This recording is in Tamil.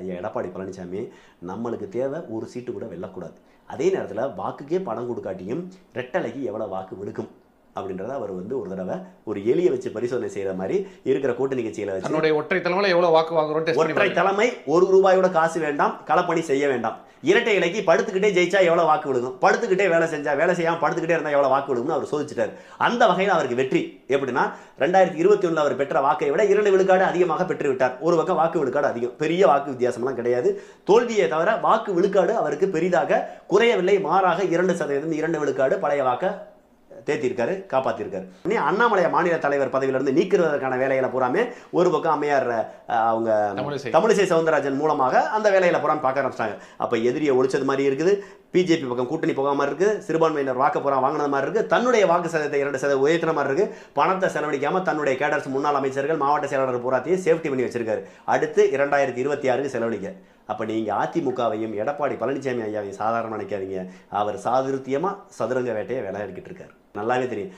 ஐயா எடப்பாடி பழனிசாமி நம்மளுக்கு தேவை ஒரு சீட்டு கூட வெல்லக்கூடாது. அதே நேரத்தில் வாக்குக்கே பணம் கொடுக்காட்டியும் ரெட்டலைக்கு எவ்வளோ வாக்கு விழுக்கும் அப்படின்றத அவர் வந்து ஒரு தடவை ஒரு எளிய வச்சு பரிசோதனை செய்கிற மாதிரி இருக்கிற கூட்டணி கட்சிகளை வச்சு தன்னுடைய ஒற்றை தலைமையில எவ்வளவு வாக்கு வாங்குறோம் ஒற்றை. தலைமை ஒரு ரூபாயோட காசு வேண்டாம் களப்பணி செய்ய வேண்டாம். இரட்டை இலைக்கு படுத்துக்கிட்டே ஜெயிச்சா எவ்வளவு வாக்கு விழுகும்? படுத்துக்கிட்டே வேலை செஞ்சா வேலை செய்யாம படுத்துக்கிட்டே இருந்தா எவ்வளவு வாக்கு விழுகும்னு அவர் சோதிச்சிட்டார். அந்த வகையில் அவருக்கு வெற்றி. எப்படின்னா ரெண்டாயிரத்தி இருபத்தி ஒண்ணுல அவர் பெற்ற வாக்கை விட இரண்டு விழுக்காடு அதிகமாக பெற்று விட்டார் ஒரு பக்கம் வாக்கு விழுக்காடு அதிகம். பெரிய வாக்கு வித்தியாசம்லாம் கிடையாது. தோல்வியை தவிர வாக்கு விழுக்காடு அவருக்கு பெரிதாக குறையவில்லை. மாறாக இரண்டு சதவீதம் இரண்டு விழுக்காடு பழைய வாக்க தேத்திருக்காரு காப்பாத்திருக்காரு இனி அண்ணாமலை மாநில தலைவர் பதவியிலிருந்து நீக்கிறதற்கான வேலைகளை பூராமே ஒரு பக்கம் அம்மையார் அவங்க தமிழிசை. சவுந்தரராஜன் மூலமாக அந்த வேலையில பூரா பார்க்க ஆரம்பிச்சிட்டாங்க. அப்ப எதிரியை ஒழிச்சது மாதிரி இருக்குது பிஜேபி பக்கம் கூட்டணி போகாம மாதிரி இருக்கு சிறுபான்மையினர் வாக்கு பூரா வாங்கினது மாதிரி இருக்கு தன்னுடைய வாக்கு சதவீதத்தை இரண்டு சதவீதம் உயர்த்தின மாதிரி இருக்கு பணத்தை செலவழிக்காம தன்னுடைய கேடர்ஸ் முன்னாள் அமைச்சர்கள் மாவட்ட செயலாளர் பூராத்தையும் சேஃப்டி பண்ணி வச்சிருக்காரு. அடுத்து இரண்டாயிரத்தி இருபத்தி ஆறுக்கு செலவழிக்க. அப்போ நீங்கள் அதிமுகவையும் எடப்பாடி பழனிசாமி ஐயாவையும் சாதாரண நினைக்காதீங்க. அவர் சாதுருத்தியமாக சதுரங்க வேட்டையை விளையாடிக்கிட்டு இருக்கார். நல்லாவே தெரியும்.